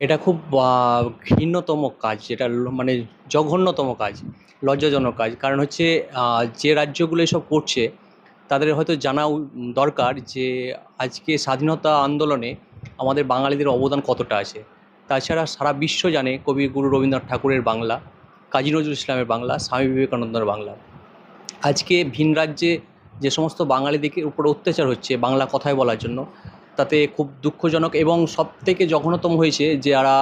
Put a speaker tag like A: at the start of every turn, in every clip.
A: এটা খুব ঘৃণ্যতম কাজ যেটা মানে জঘন্যতম কাজ, লজ্জাজনক কাজ। কারণ হচ্ছে যে রাজ্যগুলো এসব করছে, তাদের হয়তো জানা দরকার যে আজকে স্বাধীনতা আন্দোলনে আমাদের বাঙালিদের অবদান কতটা আছে। তাছাড়া সারা বিশ্ব জানে কবিগুরু রবীন্দ্রনাথ ঠাকুরের বাংলা, কাজী নজরুল ইসলামের বাংলা, স্বামী বিবেকানন্দের বাংলা। আজকে ভিন রাজ্যে যে সমস্ত বাঙালিদিকে উপর অত্যাচার হচ্ছে বাংলা কথায় বলার জন্য, তাতে খুব দুঃখজনক এবং সবথেকে জঘন্যতম হয়েছে যারা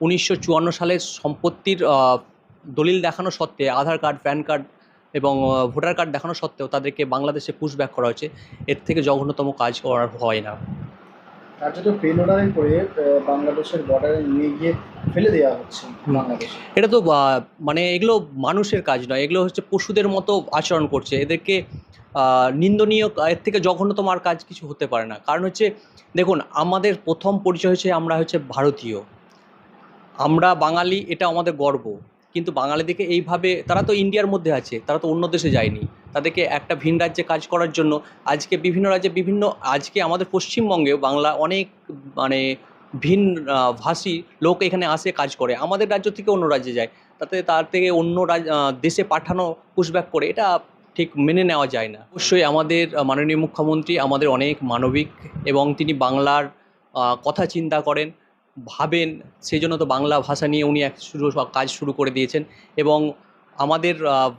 A: উনিশশো চুয়ান্ন সালের সম্পত্তির দলিল দেখানো সত্ত্বে আধার কার্ড, প্যান কার্ড এবং ভোটার কার্ড দেখানো সত্ত্বেও তাদেরকে বাংলাদেশে পুশব্যাক করা হয়েছে এর থেকে জঘন্যতম কাজ আর হয় না।
B: কার্যত পেলোডারে করে বাংলাদেশের বর্ডারে নিয়ে গিয়ে ফেলে দেওয়া হচ্ছে বাংলাদেশে।
A: এটা তো মানে এগুলো মানুষের কাজ নয়। এগুলো হচ্ছে পশুদের মতো আচরণ করছে। এদেরকে নিন্দনীয় এর থেকে জঘন্যতম আর কাজ কিছু হতে পারে না। কারণ হচ্ছে, দেখুন, আমাদের প্রথম পরিচয় হচ্ছে আমরা হচ্ছে ভারতীয়। আমরা বাঙালি, এটা আমাদের গর্ব। কিন্তু বাঙালিদেরকে এইভাবে, তারা তো ইন্ডিয়ার মধ্যে আছে। তারা তো অন্য দেশে যায়নি। তাদেরকে একটা ভিন রাজ্যে কাজ করার জন্য আজকে বিভিন্ন রাজ্যে বিভিন্ন, আজকে আমাদের পশ্চিমবঙ্গেও বাংলা অনেক মানে ভিন ভাষী লোক এখানে আসে, কাজ করে। আমাদের রাজ্য থেকে অন্য রাজ্যে যায়। তাতে তার থেকে অন্য দেশে পাঠানো পুশব্যাক করে, এটা ঠিক মেনে নেওয়া যায় না। অবশ্যই আমাদের মাননীয় মুখ্যমন্ত্রী আমাদের অনেক মানবিক এবং তিনি বাংলার কথা চিন্তা করেন, ভাবেন। সেজন্য তো বাংলা ভাষা নিয়ে উনি এক শুরু কাজ শুরু করে দিয়েছেন এবং আমাদের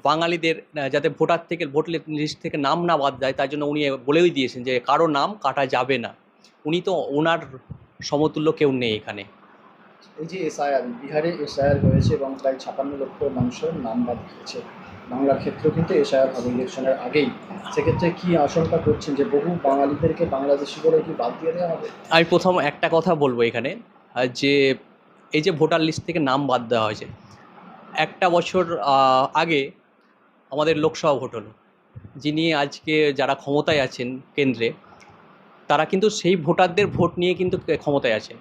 A: বাঙালিদের যাতে ভোটার থেকে ভোট লিস্ট থেকে নাম না বাদ যায় তার জন্য উনি বলেই দিয়েছেন যে কারও নাম কাটা যাবে না। উনি তো ওনার সমতুল্য কেউ নেই এখানে।
B: এই যে এসআইআর, বিহারে এসআইআর হয়েছে এবং প্রায় ৫৬ লক্ষ মানুষের নাম বাদ গিয়েছে। বাংলার ক্ষেত্রেও কিন্তু এসআইআর হবে ইলেকশনের আগেই। সেক্ষেত্রে কি আশঙ্কা করছেন যে বহু বাঙালিদেরকে বাংলাদেশি বলে কি বাদ দিয়ে দেওয়া হবে?
A: আমি প্রথম একটা কথা বলব এখানে যে এই যে ভোটার লিস্ট থেকে নাম বাদ দেওয়া হয়েছে। একটা বছর আগে আমাদের লোকসভা ভোট হলো। যিনি আজকে যারা ক্ষমতায় আছেন কেন্দ্রে, তারা কিন্তু সেই ভোটারদের ভোট নিয়ে কিন্তু ক্ষমতায় আছেন।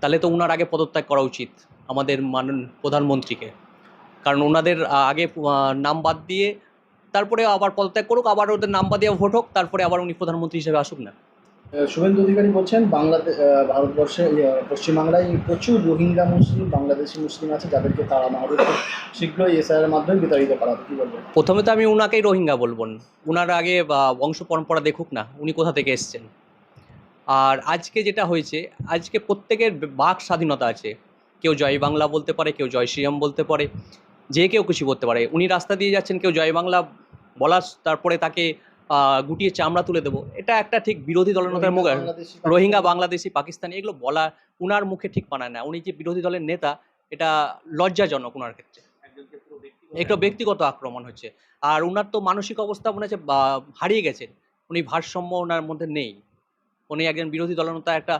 A: তাহলে তো ওনার আগে পদত্যাগ করা উচিত আমাদের মানন প্রধানমন্ত্রীকে। কারণ ওনাদের আগে নাম বাদ দিয়ে তারপরে আবার পদত্যাগ করুক, আবার ওদের নাম বাদ দিয়ে ভোট হোক, তারপরে আবার উনি প্রধানমন্ত্রী হিসেবে আসুক না।
B: শুভেন্দু অধিকারী বলছেন বাংলাদে আ ভারতবর্ষে পশ্চিমবাংলায় প্রচুর রোহিঙ্গা মুসলিম, বাংলাদেশি মুসলিম আছে যাদেরকে তারা হবে। শীঘ্রই এসআইআর এর মাধ্যমে বিতাড়িত করা। কি বলবেন?
A: প্রথমে তো আমি ওনাকেই রোহিঙ্গা বলব ওনার আগে বংশ পরম্পরা দেখুক না, উনি কোথা থেকে এসছেন। আর আজকে যেটা হয়েছে, আজকে প্রত্যেকের বাক স্বাধীনতা আছে। কেউ জয় বাংলা বলতে পারে, কেউ জয় শ্রীরাম বলতে পারে। যে কেউ কিছু করতে পারে। উনি রাস্তা দিয়ে যাচ্ছেন কেউ জয় বাংলা বলার তারপরে তাকে গুটিয়ে চামড়া তুলে দেব। এটা একটা ঠিক বিরোধী দলনেতার মুখে
B: রোহিঙ্গা, বাংলাদেশি, পাকিস্তানি।
A: এগুলো বলা উনার মুখে ঠিক মানায় না। উনি যে বিরোধী দলের নেতা এটা লজ্জাজনক উনার ক্ষেত্রে। একটু ব্যক্তিগত আক্রমণ হচ্ছে। আর উনার তো মানসিক অবস্থা মনে হচ্ছে বা হারিয়ে গেছেন। উনি ভারসাম্য ওনার মধ্যে নেই। উনি একজন বিরোধী দলনেতা একটা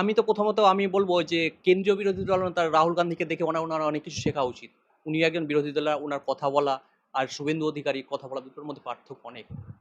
A: আমি তো প্রথমত আমি বলব যে কেন্দ্রীয় বিরোধী দলনেতা রাহুল গান্ধীকে দেখে ওনার ওনার অনেক কিছু শেখা উচিত। উনি একজন বিরোধী দলের, উনার কথা বলা আর শুভেন্দু অধিকারী কথা বলা দুটোর মধ্যে পার্থক্য অনেক।